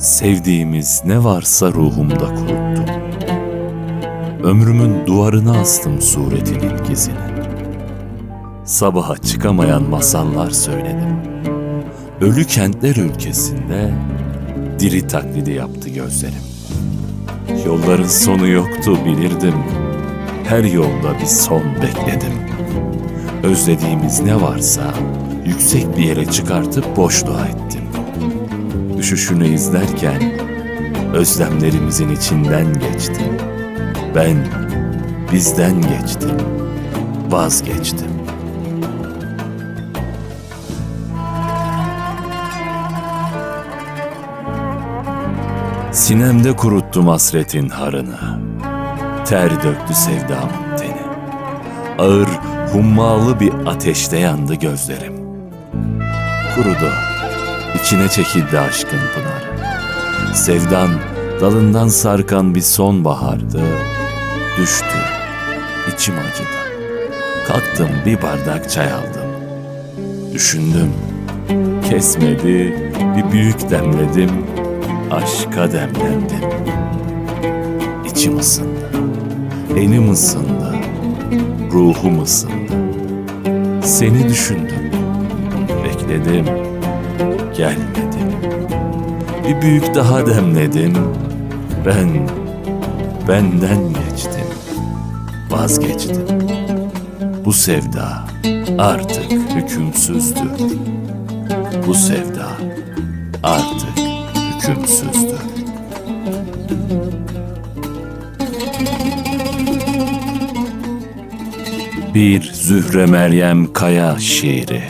Sevdiğimiz ne varsa ruhumda kuruttum. Ömrümün duvarına astım suretinin gizini. Sabaha çıkamayan masallar söyledim. Ölü kentler ülkesinde diri taklidi yaptı gözlerim. Yolların sonu yoktu bilirdim. Her yolda bir son bekledim.'' Özlediğimiz ne varsa yüksek bir yere çıkartıp boşluğa ettim. Düşüşünü izlerken özlemlerimizin içinden geçtim. Ben bizden geçtim, vazgeçtim. Sinemde kuruttum hasretin harını. Ter döktü sevdamın teni. Ağır, hummalı bir ateşte yandı gözlerim. Kurudu, içine çekildi aşkın pınarı. Sevdan dalından sarkan bir sonbahardı. Düştü, içim acıdı. Kalktım bir bardak çay aldım. Düşündüm, kesmedi, bir büyük demledim, aşka demlendim. İçim ısındı, enim ısındı, ruhum ısındı. Seni düşündüm, bekledim, gelmedin. Bir büyük daha demledim, ben benden geçtim, vazgeçtim. Bu sevda artık hükümsüzdür. Bu sevda artık hükümsüzdür. Bir Zühre Meryem Kaya şiiri